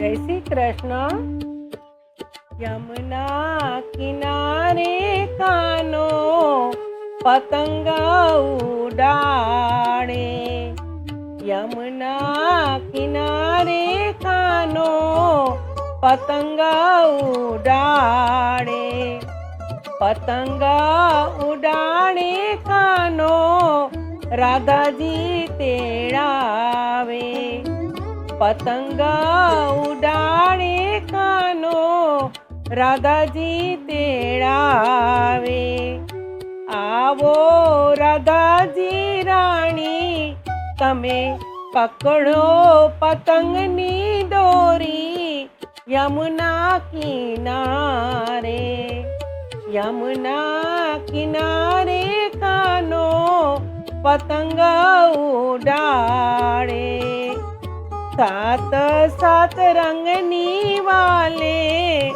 જય શ્રી કૃષ્ણ. યમુના કિનારે કાનો પતંગ ઉડાડે. યમુના કિનારે કાનો પતંગ ઉડાડે. પતંગ ઉડાડે કાનો રાધાજી તેડાવે. પતંગ ઉડાડે કાનો, રાધાજી તેડાવે. આવો રાધાજી રાણી, તમે પકડો પતંગની દોરી યમુના કિનારે. યમુના કિનારે કાનો પતંગ ઉડાડે. સાત સાત રંગની વાલે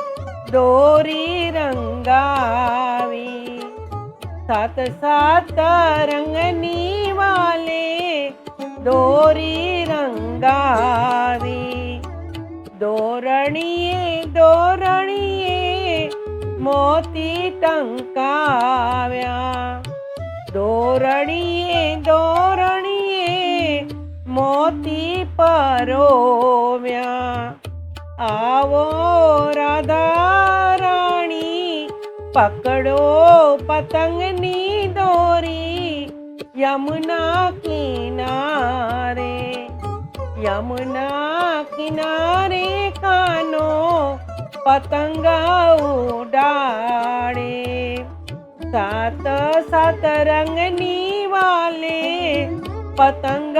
દોરી રંગાવી. સાત સાત રંગની વાલે દોરી રંગાવી. દોરણીએ દોરણીએ મોતી ટંકાવ્યા. દોરણીએ મોતી પરોવ્યા આવો રાધા રાણી, પકડો પતંગની દોરી યમુના કિનારે. યમુના કિનારે કાનો પતંગ ઉડાડે. સાત સાત રંગની વાલે પતંગ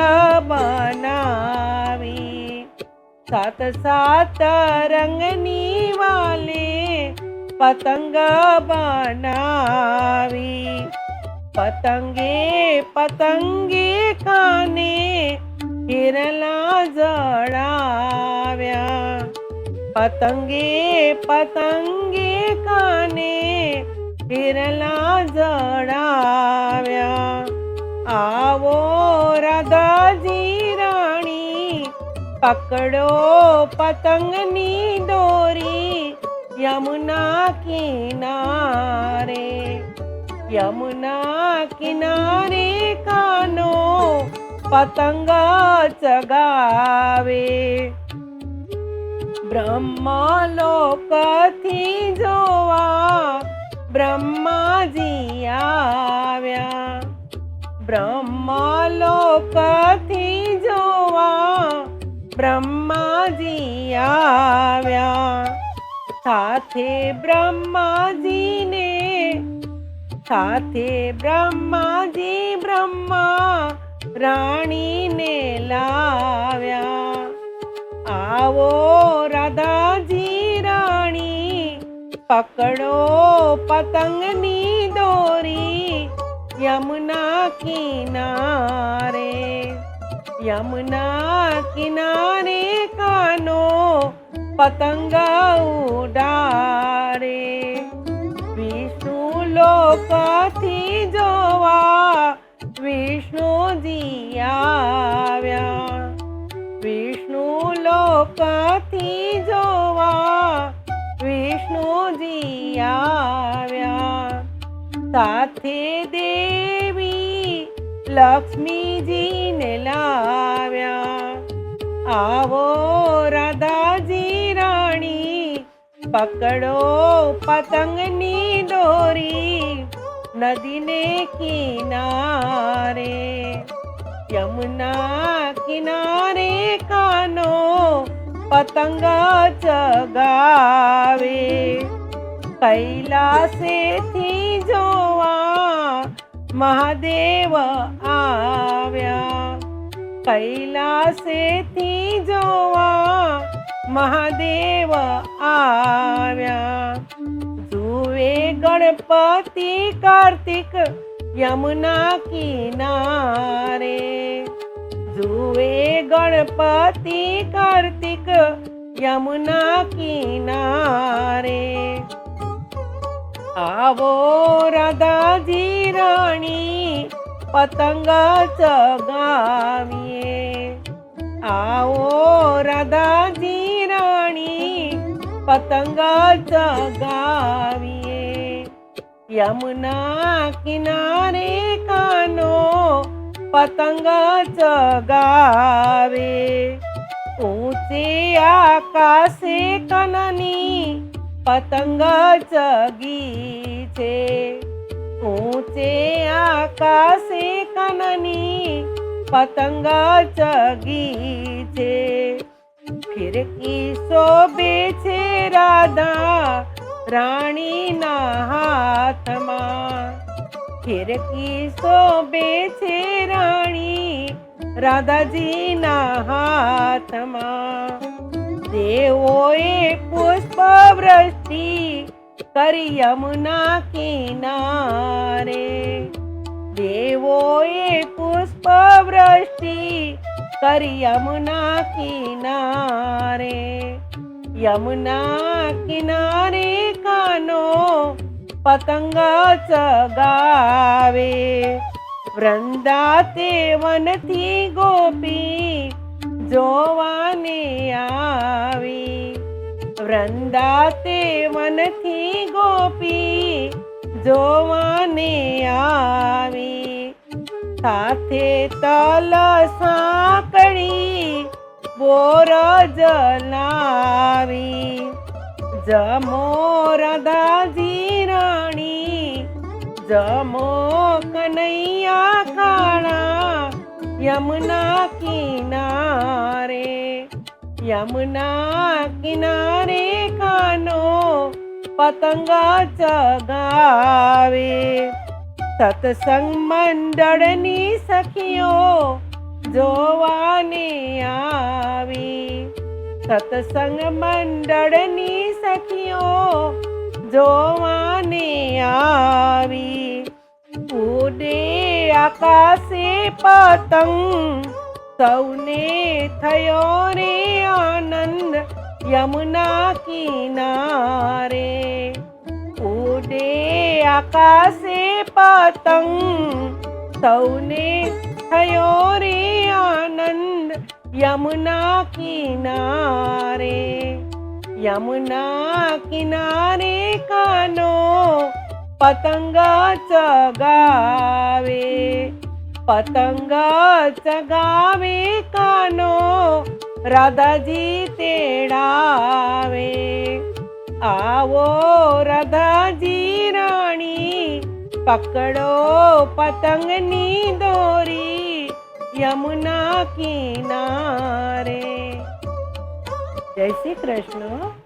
બનાવી. સાત સાત રંગની વાલે પતંગ બનાવી. પતંગે પતંગે કાને કેરલા જડાવ્યા. પતંગે પતંગે કાને કેરલા જડાવ્યા. આવો રાધાજી રાણી, પકડો પતંગની દોરી યમુના કિનારે યમુના કિનારે કાનો પતંગ ચગાવે. બ્રહ્મલોકથી જોવા બ્રહ્માજી આવ્યા. બ્રહ્મલોકથી જોવા બ્રહ્માજી આવ્યા. સાથે બ્રહ્માજીને, સાથે બ્રહ્માજી બ્રહ્મા રાણીને લાવ્યા. આવો રાધાજી રાણી, પકડો પતંગની દોરી. યમુના કિનારે યમુના કિનારે કાનો પતંગ ઉડારે વિષ્ણુ લોકથી જોવા વિષ્ણુજી આવ્યા વિષ્ણુ લોકથી સાથે દેવી લક્ષ્મીજીને લાવ્યા. આવો રાધાજી રાણી, પકડો પતંગની દોરી નદીને કિનારે. યમુના કિનારે કાનો પતંગ ચગાવે. કૈલાસેથી જોવા મહાદેવ આવ્યા. કૈલાસેથી જોવા મહાદેવ આવ્યા. જુએ ગણપતિ કાર્તિક યમુના કિનારે. જુએ ગણપતિ કાર્તિક યમુના કિનારે. આવો રાધાજી રાણી પતંગ ચગાવીએ આવો રાધાજી રાણી પતંગ ચગાવીએ યમુના કિનારે કાનો પતંગ ચગાવે ઊંચે આકાશે કનની પતંગ ચગી છે ઊંચે આકાશે કનની પતંગ ચગી છે ફિરકી શોભે છે રાધા રાણીના હાથમાં. ફિરકી શોભે છે રાણી રાધાજીના હાથમાં. દેવોએ પુષ્પ વૃષ્ટિ કરી યમુના કિનારે દેવોએ પુષ્પ વૃષ્ટિ કરી યમુના કિનારે યમુના કિનારે કાનો પતંગ ચગાવે વૃંદા તે વનથી ગોપી જોવાને આવી વૃંદા તે વનથી ગોપી જોવાને આવી સાથે તલ સાંકળી બોર જલાવી જમો રાધાજી રાણી જમો કનૈયા કાળા યમુના કિનારે યમુના કિનારે કાનો પતંગ ચગાવે. સત્સંગ મંડળની સખીઓ જોવાને આવી. સત્સંગ મંડળની સખીઓ જોવાને આવી. આકાશે પતંગ. સૌને થયો રે આનંદ યમુના કિનારે. ઉડે આકાશે પતંગ. સૌને થયો રે આનંદ યમુના કિનારે. યમુના કિનારે કાનો પતંગ ચગાવે પતંગ ચગાવે કાનો રાધાજી તેડાવે આવો રાધાજી રાણી પકડો પતંગની દોરી યમુના કિનારે જય શ્રી કૃષ્ણ